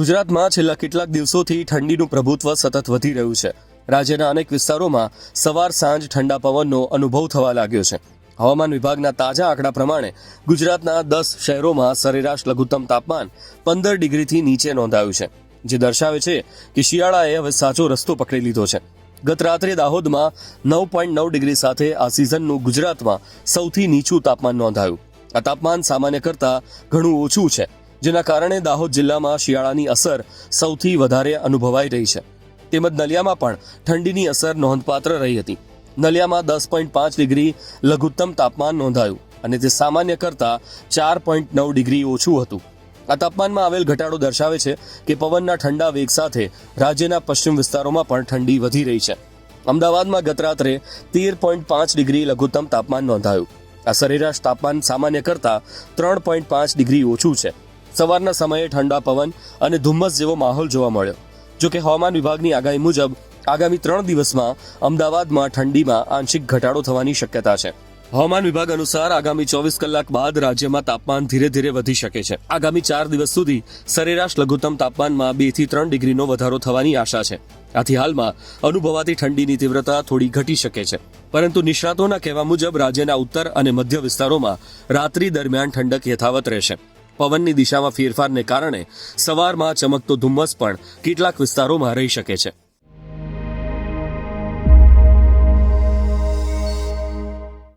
ગુજરાતમાં છેલ્લા કેટલાક દિવસોથી ઠંડીનું પ્રભુત્વ સતત વધી રહ્યું છે. રાજ્યના અનેક વિસ્તારોમાં સવાર સાંજ ઠંડા પવનનો અનુભવ થવા લાગ્યો છે. હવામાન વિભાગના તાજા આંકડા પ્રમાણે ગુજરાતના દસ શહેરોમાં સરેરાશ લઘુત્તમ તાપમાન પંદર ડિગ્રીથી નીચે નોંધાયું છે, જે દર્શાવે છે કે શિયાળાએ હવે સાચો રસ્તો પકડી લીધો છે. ગત રાત્રે દાહોદમાં નવ પોઈન્ટ નવ ડિગ્રી સાથે આ સિઝનનું ગુજરાતમાં સૌથી નીચું તાપમાન નોંધાયું. આ તાપમાન સામાન્ય કરતાં ઘણું ઓછું છે. જેના કારણે દાહોદ જિલ્લામાં શિયાળાની અસર સૌથી વધારે અનુભવાઈ રહી છે. તેમજ નલિયામાં પણ ઠંડીની અસર નોંધપાત્ર રહી હતી. નલિયામાં દસ પોઈન્ટ પાંચ ડિગ્રી લઘુત્તમ તાપમાન નોંધાયું અને તે સામાન્ય કરતાં ચાર પોઈન્ટ નવ ડિગ્રી ઓછું હતું. આ તાપમાનમાં આવેલ ઘટાડો દર્શાવે છે કે પવનના ઠંડા વેગ સાથે રાજ્યના પશ્ચિમ વિસ્તારોમાં પણ ઠંડી વધી રહી છે. અમદાવાદમાં ગત રાત્રે તેર પોઈન્ટ પાંચ ડિગ્રી લઘુત્તમ તાપમાન નોંધાયું. આ સરેરાશ તાપમાન સામાન્ય કરતાં ત્રણ પોઈન્ટ પાંચ ડિગ્રી ઓછું છે. સવારના સમયે ઠંડા પવન અને ધુમ્મસ જેવો માહોલ જોવા મળ્યો. જો કે હવામાન વિભાગની આગાહી મુજબ, આગામી ત્રણ દિવસમાં અમદાવાદમાં ઠંડીમાં આંશિક ઘટાડો થવાની શક્યતા છે. હવામાન વિભાગ અનુસાર આગામી ચોવીસ કલાક બાદ રાજ્યમાં તાપમાન ધીરે ધીરે વધી શકે છે. આગામી ચાર દિવસ સુધી સરેરાશ લઘુત્તમ તાપમાનમાં બેથી ત્રણ ડિગ્રીનો વધારો થવાની આશા છે. આથી હાલમાં અનુભવાતી ઠંડીની તીવ્રતા થોડી ઘટી શકે છે. પરંતુ નિષ્ણાતોના કહેવા મુજબ રાજ્યના ઉત્તર અને મધ્ય વિસ્તારોમાં રાત્રિ દરમિયાન ઠંડક યથાવત રહેશે. પવનની દિશામાં ફેરફારને કારણે સવારમાં ચમકતો ધુમ્મસ પણ કેટલાક વિસ્તારોમાં રહી શકે છે.